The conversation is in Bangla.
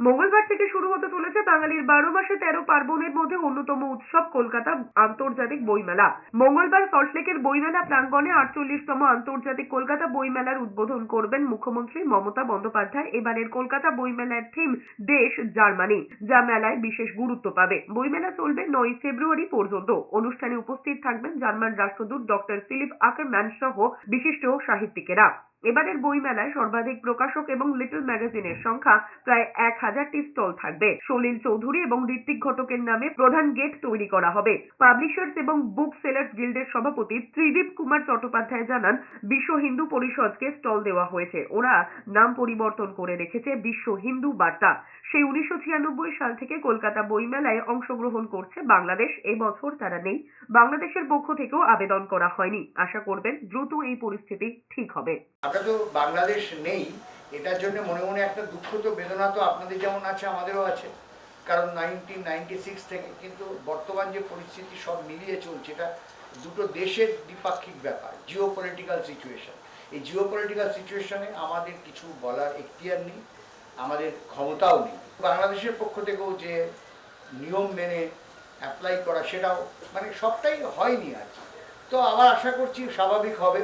মঙ্গলবার থেকে শুরু হতে চলেছে বাঙালির বারো মাসে তেরো পার্বণের মধ্যে অন্যতম উৎসব কলকাতা আন্তর্জাতিক বইমেলা। মঙ্গলবার সল্টলেকের বইমেলা প্রাঙ্গণে আটচল্লিশতম আন্তর্জাতিক কলকাতা বইমেলার উদ্বোধন করবেন মুখ্যমন্ত্রী মমতা বন্দ্যোপাধ্যায়। এবারের কলকাতা বইমেলার থিম, দেশ, জার্মানি, যা মেলায় বিশেষ গুরুত্ব পাবে। বইমেলা চলবে নয় ফেব্রুয়ারি পর্যন্ত। অনুষ্ঠানে উপস্থিত থাকবেন জার্মান রাষ্ট্রদূত ডক্টর ফিলিপ আকারম্যান সহ বিশিষ্ট সাহিত্যিকেরা। এবারের বইমেলায় সর্বাধিক প্রকাশক এবং লিটল ম্যাগাজিনের সংখ্যা প্রায় এক হাজারটি স্টল থাকবে। সলিল চৌধুরী এবং ঋত্বিক ঘটকের নামে প্রধান গেট তৈরি করা হবে। পাবলিশার্স এবং বুক সেলার্স গিল্ডের সভাপতি ত্রিদীপ কুমার চট্টোপাধ্যায় জানান, বিশ্ব হিন্দু পরিষদকে স্টল দেওয়া হয়েছে। ওরা নাম পরিবর্তন করে রেখেছে বিশ্ব হিন্দু বার্তা। সেই উনিশশো ছিয়ানব্বই সাল থেকে কলকাতা বইমেলায় অংশগ্রহণ করছে বাংলাদেশ। এবছর তারা নেই। বাংলাদেশের পক্ষ থেকেও আবেদন করা হয়নি। আশা করবেন দ্রুত এই পরিস্থিতি ঠিক হবে। তো বাংলাদেশ নেই, এটার জন্য মনে মনে একটা দুঃখ তো বেদনা তো আপনাদের যেমন আছে, আমাদেরও আছে। কারণ নাইনটিন নাইনটি সিক্স থেকে কিন্তু বর্তমান যে পরিস্থিতি সব মিলিয়ে চলছে, এটা দুটো দেশের দ্বিপাক্ষিক ব্যাপার জিও পলিটিক্যাল সিচুয়েশন এই জিও পলিটিক্যাল সিচুয়েশনে আমাদের কিছু বলার এখতিয়ার নেই, আমাদের ক্ষমতাও নেই। বাংলাদেশের পক্ষ থেকেও যে নিয়ম মেনে অ্যাপ্লাই করা সেটাও মানে সবটাই হয়নি আর কি। তো আবার আশা করছি স্বাভাবিক হবে।